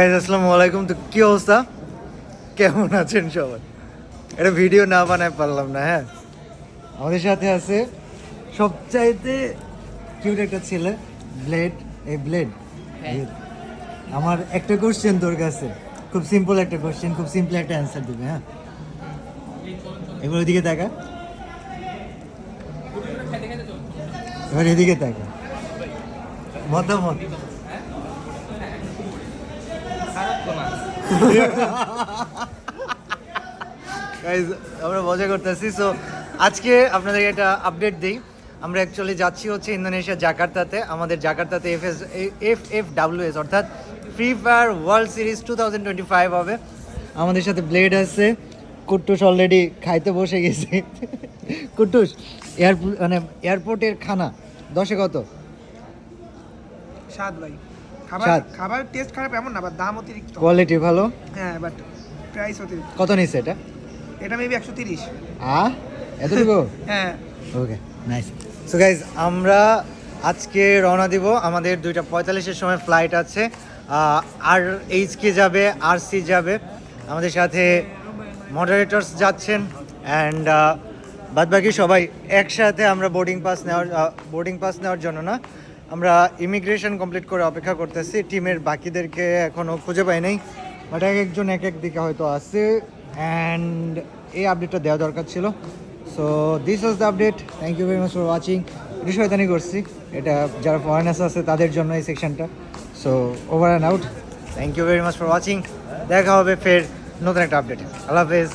আসসালামু আলাইকুম। তো কি অবস্থা? কেমন আছেন সবাই? এটা ভিডিও না বানায় পারলাম না হ্যাঁ? আমাদের সাথে আছে সবচাইতে কিউট একটা ছেলে ব্লেড এই ব্লেড আমার একটা কোশ্চেন তোর কাছে। খুব সিম্পল একটা কোশ্চেন খুব সিম্পল একটা অ্যান্সার দিবে হ্যাঁ? এবার ওইদিকে তাকা। এবার এদিকে তাকা। মতামত? Guys, আমরা মজা করতেছি। সো আজকে আপনাদের একটা আপডেট দিই। আমরা অ্যাকচুয়ালি যাচ্ছি হচ্ছে ইন্দোনেশিয়া জাকার্তাতে। আমাদের জাকার্তাতে F S F F W S অর্থাৎ Free Fire World Series two thousand twenty five হবে। আমাদের সাথে ব্লেড আছে। কুট্টুস অলরেডি খাইতে বসে গেছে। কুট্টুস এয়ারপোর্ট মানে এয়ারপোর্টের খানা দশে কত? স্বাদ ভাই। খাবার। খাবার টেস্ট খারাপ এমন না বাট দাম অতিরিক্ত। কোয়ালিটি ভালো? হ্যাঁ বাট প্রাইস অতিরিক্ত। কত নিচ্ছে এটা? এটা মেবি একশো তিরিশ। আ? এতটুকু? হ্যাঁ। ওকে নাইস সো গাইজ আমরা আজকে রওনা দিব আমাদের দুইটা পঁয়তাল্লিশের সময় ফ্লাইট আছে। আর এইচ কে যাবে আর সি যাবে। আমাদের সাথে মডারেটরস যাচ্ছেন অ্যান্ড বাদ বাকি সবাই একসাথে আমরা বোর্ডিং পাস নেওয়ার বোর্ডিং পাস নেওয়ার জন্য না। আমরা ইমিগ্রেশন কমপ্লিট করে অপেক্ষা করতেছি। টিমের বাকিদেরকে এখনও খুঁজে পাই নাই। বাট এক একজন এক এক দিকে হয়তো আছে। অ্যান্ড এই আপডেটটা দেওয়া দরকার ছিল। So this was the update thank you very much for watching একটু শয়তানি করছি। এটা যারা ফরেনার্স আছে, তাদের জন্য এই সেকশনটা so over and out thank you very much for watching দেখা হবে ফের নতুন একটা আপডেট আল্লাহ হাফেজ।